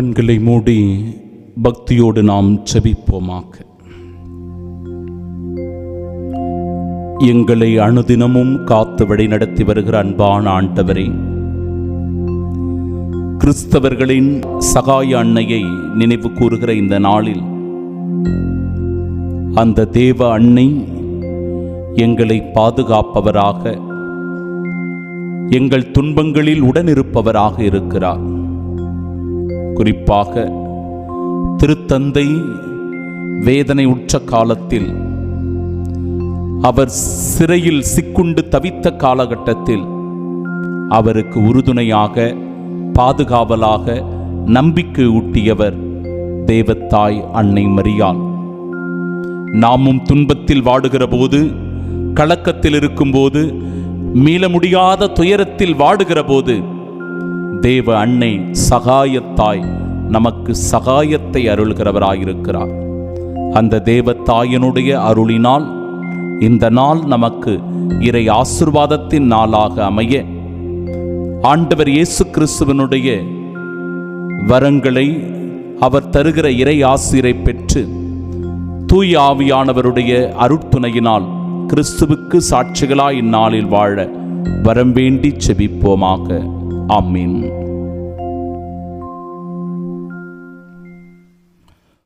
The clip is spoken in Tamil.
கண்களை மூடி பக்தியோடு நாம் செபிப்போமாக. எங்களை அனுதினமும் காத்து வழிநடத்தி வருகிற அன்பான ஆண்டவரே கிறிஸ்தவர்களின் சகாய அன்னையை நினைவு கூறுகிற இந்த நாளில் அந்த தேவ அன்னை எங்களை பாதுகாப்பவராக எங்கள் துன்பங்களில் உடனிருப்பவராக இருக்கிறார். குறிப்பாக திருத்தந்தை வேதனை உற்ற காலத்தில் அவர் சிறையில் சிக்குண்டு தவித்த காலகட்டத்தில் அவருக்கு உறுதுணையாக பாதுகாவலாக நம்பிக்கை ஊட்டியவர் தேவத்தாய் அன்னை மரியாள். நாமும் துன்பத்தில் வாடுகிற போது கலக்கத்தில் இருக்கும்போது மீள முடியாத துயரத்தில் வாடுகிற போது தேவ அன்னை சகாயத்தாய் நமக்கு சகாயத்தை அருள்கிறவராயிருக்கிறார். அந்த தேவ தாயினுடைய அருளினால் இந்த நாள் நமக்கு இறை ஆசிர்வாதத்தின் நாளாக அமைய ஆண்டவர் இயேசு கிறிஸ்துவனுடைய வரங்களை அவர் தருகிற இறை ஆசிரை பெற்று தூய் ஆவியானவருடைய அருட்துணையினால் கிறிஸ்துவுக்கு சாட்சிகளாய் இந்நாளில் வாழ வரம் வேண்டி செபிப்போமாக. ஆமீன்.